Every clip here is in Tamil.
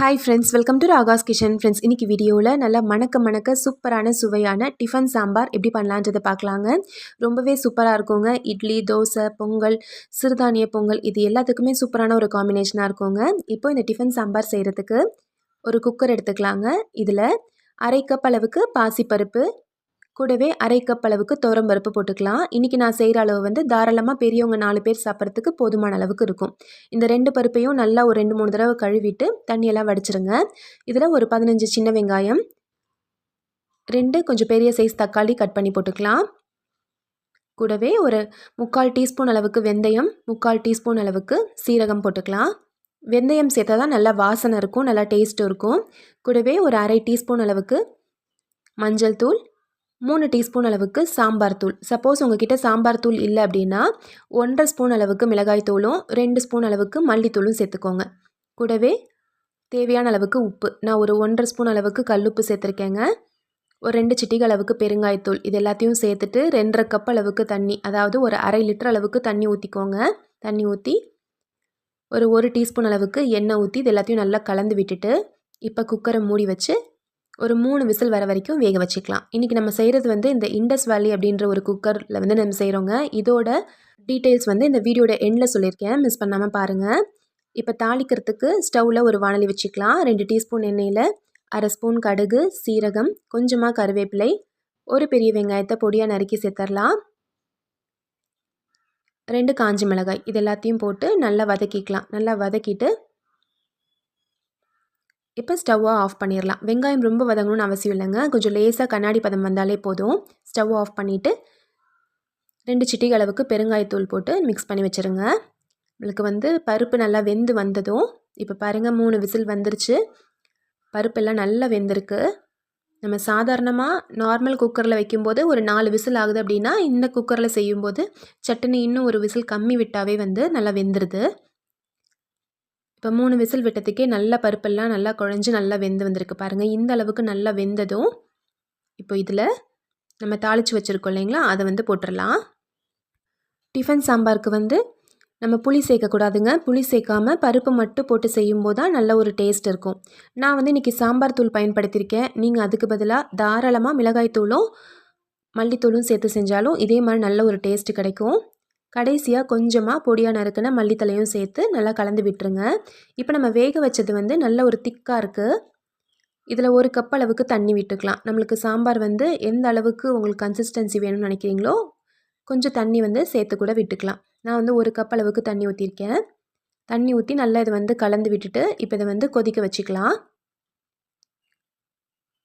Hi friends welcome to Ragas kitchen friends இன்றைக்கி வீடியோவில் நல்லா மணக்க மணக்க சூப்பரான சுவையான டிஃபன் சாம்பார் எப்படி பண்ணலான்றதை பார்க்கலாங்க. ரொம்பவே சூப்பராக இருக்குங்க. இட்லி தோசை பொங்கல் சிறுதானிய பொங்கல் இது எல்லாத்துக்குமே சூப்பரான ஒரு காம்பினேஷனாக இருக்குங்க. இப்போ இந்த டிஃபன் சாம்பார் செய்கிறதுக்கு ஒரு குக்கர் எடுத்துக்கலாங்க. இதில் அரை கப் அளவுக்கு பாசிப்பருப்பு கூடவே அரை கப் அளவுக்கு பருப்பு போட்டுக்கலாம். இன்றைக்கி நான் செய்கிற அளவு வந்து தாராளமாக பெரியவங்க நாலு பேர் சாப்பிட்றதுக்கு போதுமான அளவுக்கு இருக்கும். இந்த ரெண்டு பருப்பையும் நல்லா ஒரு ரெண்டு மூணு தடவை கழுவிட்டு தண்ணியெல்லாம் வடிச்சிருங்க. இதில் ஒரு பதினஞ்சு சின்ன வெங்காயம் ரெண்டு கொஞ்சம் பெரிய சைஸ் தக்காளி கட் பண்ணி போட்டுக்கலாம். கூடவே ஒரு முக்கால் டீஸ்பூன் அளவுக்கு வெந்தயம் முக்கால் டீஸ்பூன் அளவுக்கு சீரகம் போட்டுக்கலாம். வெந்தயம் சேர்த்தா தான் நல்லா வாசனை இருக்கும் நல்லா டேஸ்ட்டும் இருக்கும். கூடவே ஒரு அரை டீஸ்பூன் அளவுக்கு மஞ்சள் தூள் மூணு டீஸ்பூன் அளவுக்கு சாம்பார் தூள். சப்போஸ் உங்ககிட்ட சாம்பார் தூள் இல்லை அப்படின்னா ஒன்றரை ஸ்பூன் அளவுக்கு மிளகாய் தூளும் ரெண்டு ஸ்பூன் அளவுக்கு மல்லித்தூளும் சேர்த்துக்கோங்க. கூடவே தேவையான அளவுக்கு உப்பு. நான் ஒரு ஒன்றரை ஸ்பூன் அளவுக்கு கல்லுப்பு சேர்த்துருக்கேங்க. ஒரு ரெண்டு சிட்டிகள் அளவுக்கு பெருங்காயத்தூள். இது எல்லாத்தையும் சேர்த்துட்டு ரெண்டரை கப் அளவுக்கு தண்ணி அதாவது ஒரு அரை லிட்டர் அளவுக்கு தண்ணி ஊற்றிக்கோங்க தண்ணி ஊற்றி ஒரு ஒரு டீஸ்பூன் அளவுக்கு எண்ணெய் ஊற்றி இது எல்லாத்தையும் நல்லா கலந்து விட்டுட்டு இப்போ குக்கரை மூடி வச்சு ஒரு மூணு விசில் வர வரைக்கும் வேக வச்சுக்கலாம். இன்றைக்கி நம்ம செய்கிறது வந்து இந்த இண்டஸ் வேலி அப்படின்ற ஒரு குக்கரில் வந்து நம்ம செய்கிறோங்க இதோட டீட்டெயில்ஸ் வந்து இந்த வீடியோட எண்டில் சொல்லியிருக்கேன். மிஸ் பண்ணாமல் பாருங்கள் இப்போ தாளிக்கிறதுக்கு ஸ்டவ்வில் ஒரு வானலி வச்சுக்கலாம். ரெண்டு டீஸ்பூன் எண்ணெயில் அரை ஸ்பூன் கடுகு சீரகம் கொஞ்சமாக கருவேப்பிலை ஒரு பெரிய வெங்காயத்தை பொடியாக நறுக்கி சேர்த்துடலாம் ரெண்டு காஞ்சி மிளகாய் இது எல்லாத்தையும் போட்டு நல்லா வதக்கிக்கலாம். நல்லா வதக்கிட்டு இப்போ ஸ்டவ்வை ஆஃப் பண்ணிடலாம். வெங்காயம் ரொம்ப வதங்கணும்னு அவசியம் இல்லைங்க. கொஞ்சம் லேசாக கண்ணாடி பதம் வந்தாலே போதும். ஸ்டவ் ஆஃப் பண்ணிவிட்டு ரெண்டு சிட்டிகள் அளவுக்கு பெருங்காயத்தூள் போட்டு மிக்ஸ் பண்ணி வச்சுருங்க. உங்களுக்கு வந்து பருப்பு நல்லா வெந்து வந்ததும் இப்போ பாருங்கள் மூணு விசில் வந்துருச்சு. பருப்பெல்லாம் நல்லா வெந்திருக்கு. நம்ம சாதாரணமாக நார்மல் குக்கரில் வைக்கும்போது ஒரு நாலு விசில் ஆகுது அப்படின்னா இந்த குக்கரில் செய்யும்போது சட்டினி இன்னும் ஒரு விசில் கம்மி விட்டாவே வந்து நல்லா வெந்துடுது இப்போ மூணு விசில் விட்டதுக்கே நல்லா பருப்பெல்லாம் நல்லா குழஞ்சி நல்லா வெந்து வந்திருக்கு பாருங்கள் இந்த அளவுக்கு நல்லா வெந்ததும் இப்போ இதில் நம்ம தாளித்து வச்சுருக்கோம் இல்லைங்களா? அதை வந்து போட்டுடலாம் டிஃபன் சாம்பாருக்கு வந்து நம்ம புளி சேர்க்கக்கூடாதுங்க புளி சேர்க்காமல் பருப்பு மட்டும் போட்டு செய்யும்போது தான் நல்ல ஒரு டேஸ்ட் இருக்கும். நான் வந்து இன்றைக்கி சாம்பார் தூள் பயன்படுத்தியிருக்கேன். நீங்கள் அதுக்கு பதிலாக தாராளமாக மிளகாய் தூளும் மல்லித்தூளும் சேர்த்து செஞ்சாலும் இதே மாதிரி நல்ல ஒரு டேஸ்ட்டு கிடைக்கும். கடைசியாக கொஞ்சமாக பொடியாக நறுக்கின மல்லித்தலையும் சேர்த்து நல்லா கலந்து விட்டுருங்க. இப்போ நம்ம வேக வச்சது வந்து நல்ல ஒரு திக்காக இருக்குது இதில் ஒரு கப் அளவுக்கு தண்ணி விட்டுக்கலாம். நம்மளுக்கு சாம்பார் வந்து எந்த அளவுக்கு உங்களுக்கு கன்சிஸ்டன்சி வேணும்னு நினைக்கிறீங்களோ கொஞ்சம் தண்ணி வந்து சேர்த்து கூட விட்டுக்கலாம். நான் வந்து ஒரு கப் அளவுக்கு தண்ணி ஊற்றிருக்கேன் தண்ணி ஊற்றி நல்லா இதை வந்து கலந்து விட்டுட்டு இப்போ இதை வந்து கொதிக்க வச்சுக்கலாம்.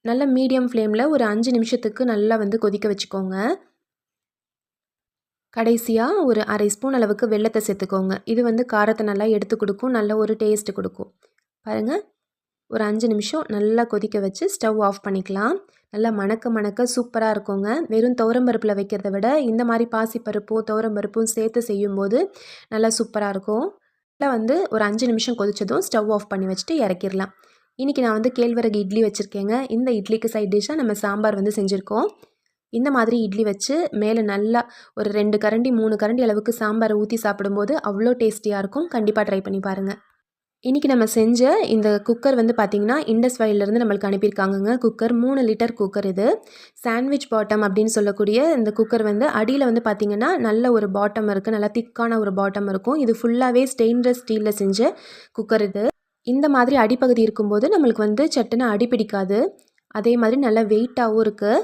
நல்ல மீடியம் ஃப்ளேமில் ஒரு அஞ்சு நிமிஷத்துக்கு நல்லா வந்து கொதிக்க வச்சுக்கோங்க. கடைசியாக ஒரு அரை ஸ்பூன் அளவுக்கு வெள்ளத்தை சேர்த்துக்கோங்க. இது வந்து காரத்தை நல்லா எடுத்து கொடுக்கும். நல்ல ஒரு டேஸ்ட்டு கொடுக்கும். பாருங்கள் ஒரு அஞ்சு நிமிஷம் நல்லா கொதிக்க வச்சு ஸ்டவ் ஆஃப் பண்ணிக்கலாம். நல்லா மணக்க மணக்க சூப்பராக இருக்குங்க. வெறும் துவரம்பருப்பில் வைக்கிறத விட இந்த மாதிரி பாசிப்பருப்பும் துவரம்பருப்பும் சேர்த்து செய்யும்போது நல்லா சூப்பராக இருக்கும். நல்லா வந்து ஒரு அஞ்சு நிமிஷம் கொதித்ததும் ஸ்டவ் ஆஃப் பண்ணி வச்சுட்டு இறக்கிடலாம். இன்றைக்கி நான் வந்து கேழ்வரகு இட்லி வச்சுருக்கேங்க. இந்த இட்லிக்கு சைட் டிஷ்ஷாக நம்ம சாம்பார் வந்து செஞ்சுருக்கோம். இந்த மாதிரி இட்லி வச்சு மேலே நல்லா ஒரு ரெண்டு கரண்டி மூணு கரண்டி அளவுக்கு சாம்பாரை ஊற்றி சாப்பிடும்போது அவ்வளோ டேஸ்டியாக இருக்கும். கண்டிப்பாக ட்ரை பண்ணி பாருங்கள் இன்றைக்கி நம்ம செஞ்ச இந்த குக்கர் வந்து பார்த்திங்கன்னா இண்டஸ் வயல்லேருந்து நம்மளுக்கு அனுப்பியிருக்காங்கங்க. குக்கர் மூணு லிட்டர் குக்கர் இது. சாண்ட்விச் பாட்டம் அப்படின்னு சொல்லக்கூடிய இந்த குக்கர் வந்து அடியில் வந்து பார்த்திங்கன்னா நல்ல ஒரு பாட்டம் இருக்குது நல்லா திக்கான ஒரு பாட்டம் இருக்கும். இது ஃபுல்லாகவே ஸ்டெயின்லெஸ் ஸ்டீலில் செஞ்ச குக்கர் இது. இந்த மாதிரி அடிப்பகுதி இருக்கும்போது நம்மளுக்கு வந்து சட்டுன்னு அடிப்பிடிக்காது அதே மாதிரி நல்லா வெயிட்டாகவும் இருக்குது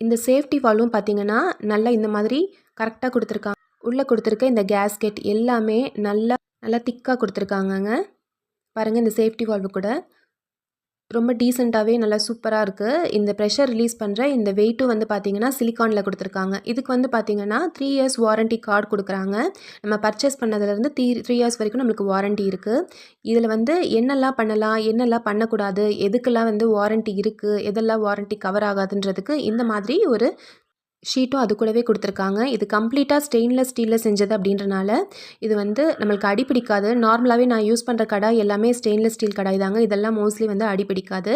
இந்த சேஃப்டி வால்வும் பார்த்தீங்கன்னா நல்லா இந்த மாதிரி கரெக்டாக கொடுத்துருக்காங்க உள்ளே கொடுத்துருக்க இந்த கேஸ்கெட் எல்லாமே நல்லா நல்லா திக்காக கொடுத்துருக்காங்கங்க. பாருங்கள் இந்த சேஃப்டி வால்வு கூட. ரொம்ப டீசெண்டாகவே நல்லா சூப்பராக இருக்குது இந்த ப்ரெஷர் ரிலீஸ் பண்ணுற இந்த வெயிட்டும் வந்து பார்த்திங்கன்னா சிலிக்கானில் கொடுத்துருக்காங்க. இதுக்கு வந்து பார்த்திங்கன்னா த்ரீ இயர்ஸ் வாரண்ட்டி கார்டு கொடுக்குறாங்க. நம்ம பர்ச்சேஸ் பண்ணதுலேருந்து த்ரீ த்ரீ இயர்ஸ் வரைக்கும் நம்மளுக்கு வாரண்ட்டி இருக்குது இதில் வந்து என்னெல்லாம் பண்ணலாம் என்னெல்லாம் பண்ணக்கூடாது எதுக்கெல்லாம் வந்து வாரண்ட்டி இருக்குது எதெல்லாம் வாரண்ட்டி கவர் ஆகாதுன்றதுக்கு இந்த மாதிரி ஒரு ஷீட்டும் அது கூடவே கொடுத்துருக்காங்க. இது கம்ப்ளீட்டாக ஸ்டெயின்லெஸ் ஸ்டீலில் செஞ்சது அப்படின்றனால இது வந்து நம்மளுக்கு அடிப்பிடிக்காது நார்மலாகவே நான் யூஸ் பண்ணுற கடாய் எல்லாமே ஸ்டெயின்லெஸ் ஸ்டீல் கடாய் தாங்க. இதெல்லாம் மோஸ்ட்லி வந்து அடி பிடிக்காது.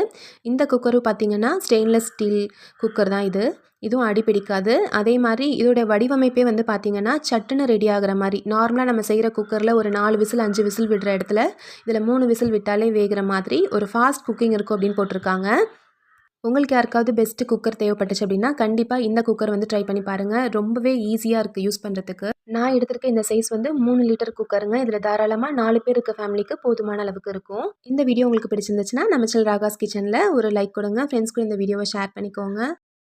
இந்த குக்கரும் பார்த்திங்கன்னா ஸ்டெயின்லெஸ் ஸ்டீல் குக்கர் தான் இது. இதுவும் அடிப்பிடிக்காது அதே மாதிரி இதோடைய வடிவமைப்பே வந்து பார்த்திங்கன்னா சட்டுன்னு ரெடி ஆகிற மாதிரி. நார்மலாக நம்ம செய்கிற குக்கரில் ஒரு நாலு விசில் அஞ்சு விசில் விடுற இடத்துல இதில் மூணு விசில் விட்டாலே வேகிற மாதிரி ஒரு ஃபாஸ்ட் குக்கிங் இருக்கும் அப்படின்னு போட்டிருக்காங்க. உங்களுக்கு யாருக்காவது பெஸ்ட்டு குக்கர் தேவைப்பட்டுச்சு அப்படின்னா கண்டிப்பாக இந்த குக்கர் வந்து ட்ரை பண்ணி பாருங்கள் ரொம்பவே ஈஸியாக இருக்குது யூஸ் பண்ணுறதுக்கு நான் எடுத்திருக்க இந்த சைஸ் வந்து மூணு லிட்டர் குக்கருங்க இதில் தாராளமாக நாலு பேர் இருக்க ஃபேமிலிக்கு போதுமான அளவுக்கு இருக்கும். இந்த வீடியோ உங்களுக்கு பிடிச்சிருந்துச்சுன்னா நம்ம சில ராகாஸ் கிச்சனில் ஒரு லைக் கொடுங்க. ஃப்ரெண்ட்ஸ் கூட இந்த வீடியோவை ஷேர் பண்ணிக்கோங்க.